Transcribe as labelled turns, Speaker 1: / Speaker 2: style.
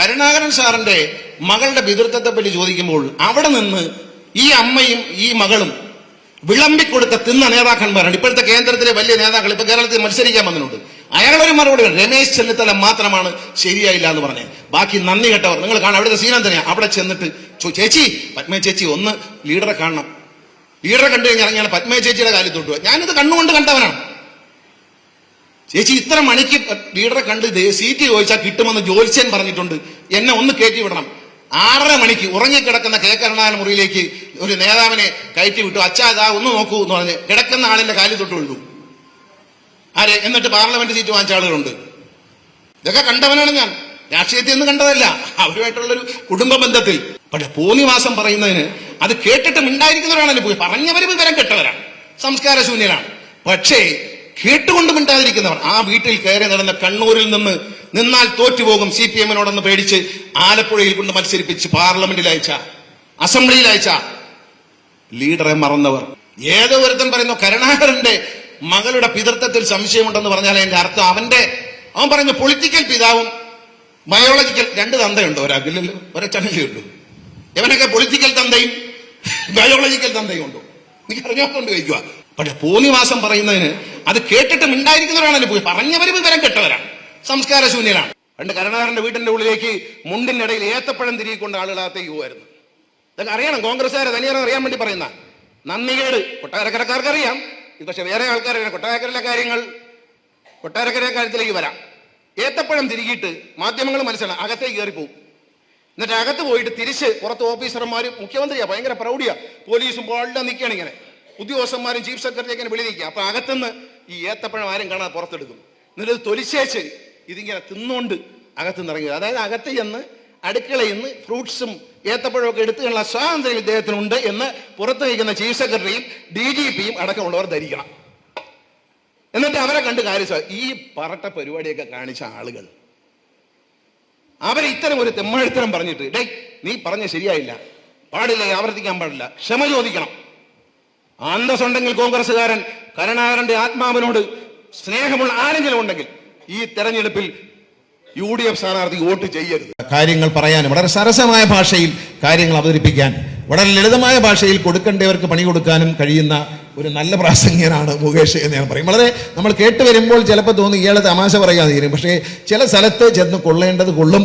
Speaker 1: കരുണാകരൻ സാറിന്റെ മകളുടെ പിതൃത്വത്തെ പറ്റി ചോദിക്കുമ്പോൾ അവിടെ നിന്ന് ഈ അമ്മയും ഈ മകളും വിളമ്പിക്കൊടുത്ത തിന്ന നേതാക്കന്മാരാണ്. ഇപ്പോഴത്തെ കേന്ദ്രത്തിലെ വലിയ നേതാക്കൾ ഇപ്പൊ കേരളത്തിൽ മത്സരിക്കാൻ വന്നിട്ടുണ്ട്. അയാളൊരു മറുപടി. രമേശ് ചെന്നിത്തല മാത്രമാണ് ശരിയായില്ല എന്ന് പറഞ്ഞത് ബാക്കി നന്ദി കേട്ടവർ നിങ്ങൾ കാണാം അവിടുത്തെ സീനം തന്നെയാണ് അവിടെ ചെന്നിട്ട് ചേച്ചി പത്മ ചേച്ചി ഒന്ന് ലീഡറെ കാണണം. ലീഡറെ കണ്ടു കഴിഞ്ഞാൽ ഞാൻ പത്മ ചേച്ചിയുടെ കാലിൽ തൊട്ടു ഞാനിത് കണ്ണുകൊണ്ട് കണ്ടവനാണ്. ചേച്ചി ഇത്ര മണിക്ക് ലീഡറെ കണ്ട് സീറ്റ് ചോദിച്ചാൽ കിട്ടുമെന്ന് ജോത്സ്യൻ പറഞ്ഞിട്ടുണ്ട്. എന്നെ ഒന്ന് കയറ്റി വിടണം. ആറര മണിക്ക് ഉറങ്ങിക്കിടക്കുന്ന കെ മുറിയിലേക്ക് ഒരു നേതാവിനെ കയറ്റി വിട്ടു. അച്ഛാ ഇതാ ഒന്ന് നോക്കൂ എന്ന് പറഞ്ഞ് കിടക്കുന്ന ആളിന്റെ കാലിൽ തൊട്ട് വീഴും ആരെ? എന്നിട്ട് പാർലമെന്റ് സീറ്റ് വാങ്ങിച്ച ആളുകളുണ്ട്. ഇതൊക്കെ കണ്ടവനാണ് ഞാൻ. രാഷ്ട്രീയത്തിൽ നിന്ന് കണ്ടതല്ല. അവരുമായിട്ടുള്ളൊരു കുടുംബ ബന്ധത്തിൽ. പക്ഷെ പോന്നിവാസം പറയുന്നതിന് അത് കേട്ടിട്ട് മിണ്ടായിരിക്കുന്നവരാണല്ലോ. പോയി പറഞ്ഞവര് വിവരം കെട്ടവരാണ്. സംസ്കാരശൂന്യനാണ് പക്ഷേ കേട്ടുകൊണ്ട് മിണ്ടാതിരിക്കുന്നവർ ആ വീട്ടിൽ കയറി നടന്ന കണ്ണൂരിൽ നിന്ന് നിന്നാൽ തോറ്റുപോകും സി പി എമ്മിനോടൊന്ന് പേടിച്ച് ആലപ്പുഴയിൽ കൊണ്ട് മത്സരിപ്പിച്ച് പാർലമെന്റിൽ അയച്ച അസംബ്ലിയിൽ അയച്ച ലീഡറെ മറന്നവർ. ഏതോ ഒരുത്തൻ പറയുന്നു കരുണാകരന്റെ മകളുടെ പിതൃത്വത്തിൽ സംശയമുണ്ടെന്ന് പറഞ്ഞാൽ എന്റെ അർത്ഥം അവന്റെ അവൻ പറയുന്നു പൊളിറ്റിക്കൽ പിതാവും ബയോളജിക്കൽ രണ്ട് തന്തയുണ്ടോ ഒരാൾക്കില്ലല്ലോ ഒരച്ചനല്ലേ ഉള്ളൂ. ഇവനൊക്കെ പൊളിറ്റിക്കൽ തന്തയും ബയോളജിക്കൽ തന്തയും ഉണ്ടോ? നീ അറിഞ്ഞോക്കൊണ്ട് ചോദിക്കുക പക്ഷെ പോന്നിവാസം പറയുന്നതിന് അത് കേട്ടിട്ട് മിണ്ടായിരിക്കുന്നവരാണല്ലോ പോയി. പറഞ്ഞവര് വിവരം കെട്ടവരാണ്. സംസ്കാര ശൂന്യനാണ് പണ്ട് കരുണാകരന്റെ വീട്ടിന്റെ ഉള്ളിലേക്ക് മുണ്ടിന്റെ ഇടയിൽ ഏത്തപ്പഴം തിരികൊണ്ട് ആളുകളകത്തേക്ക് പോകുമായിരുന്നു ഇതൊക്കെ അറിയണം. കോൺഗ്രസ്സുകാരെ തനിയാണെന്ന് അറിയാൻ വേണ്ടി പറയുന്ന നന്ദികേട്. കൊട്ടാരക്കരക്കാർക്ക് അറിയാം ഇത് പക്ഷെ വേറെ ആൾക്കാർ കൊട്ടാരക്കരയിലെ കാര്യങ്ങൾ കൊട്ടാരക്കര കാര്യത്തിലേക്ക് വരാം. ഏത്തപ്പഴം തിരികിയിട്ട് മാധ്യമങ്ങൾ മനസ്സിലാണ്. അകത്തേക്ക് കയറിപ്പോവും. എന്നിട്ട് അകത്ത് പോയിട്ട് തിരിച്ച് പുറത്ത് ഓഫീസർമാരും മുഖ്യമന്ത്രിയാ. ഭയങ്കര പ്രൗഢിയാ. പോലീസും എല്ലാം നിൽക്കുകയാണ് ഇങ്ങനെ. ഉദ്യോഗസ്ഥന്മാരും ചീഫ് സെക്രട്ടറി ഇങ്ങനെ വിളിയിരിക്കുക അപ്പൊ അകത്തുനിന്ന് ഈ ഏത്തപ്പഴം ആരും കാണാതെ പുറത്തെടുക്കും. എന്നിട്ട് ഇത് തൊലിച്ചേച്ച് ഇതിങ്ങനെ തിന്നുകൊണ്ട് അകത്തുനിന്ന് ഇറങ്ങുക അതായത് അകത്ത് ചെന്ന് അടുക്കളയിൽ നിന്ന് ഫ്രൂട്ട്സും ഏത്തപ്പഴമൊക്കെ എടുത്തുള്ള സ്വാതന്ത്ര്യം ഇദ്ദേഹത്തിനുണ്ട് എന്ന് പുറത്ത് നിൽക്കുന്ന ചീഫ് സെക്രട്ടറിയും ഡി ജി പിയും അടക്കമുള്ളവർ ധരിക്കണം. എന്നിട്ട് അവരെ കണ്ട് കാര്യം ഈ പറട്ട പരിപാടിയൊക്കെ കാണിച്ച ആളുകൾ. അവരെ ഇത്തരം ഒരു തെമ്മഴുത്തരം പറഞ്ഞിട്ട് ഡേ നീ പറഞ്ഞ ശരിയായില്ല. പാടില്ല ആവർത്തിക്കാൻ പാടില്ല. ക്ഷമ ചോദിക്കണം. അന്തസ്സുണ്ടെങ്കിൽ കോൺഗ്രസ്സുകാരൻ കരുണാകരന്റെ ആത്മാവിനോട് സ്നേഹമുള്ള ആരെങ്കിലും ഉണ്ടെങ്കിൽ ഈ തെരഞ്ഞെടുപ്പിൽ യു ഡി എഫ് സ്ഥാനാർത്ഥി വോട്ട് ചെയ്യരുത്. കാര്യങ്ങൾ പറയാൻ വളരെ സരസമായ ഭാഷയിൽ കാര്യങ്ങൾ അവതരിപ്പിക്കാൻ വളരെ ലളിതമായ ഭാഷയിൽ കൊടുക്കേണ്ടവർക്ക് പണി കൊടുക്കാനും കഴിയുന്ന ഒരു നല്ല പ്രാസംഗികനാണ് മുകേഷ് എന്ന് ഞാൻ പറയും. വളരെ നമ്മൾ കേട്ട് വരുമ്പോൾ ചിലപ്പോൾ തോന്നി ഇയാളെ തമാശ പറയാതെ തീരും പക്ഷേ ചില സ്ഥലത്ത് ചെന്ന് കൊള്ളേണ്ടത് കൊള്ളും.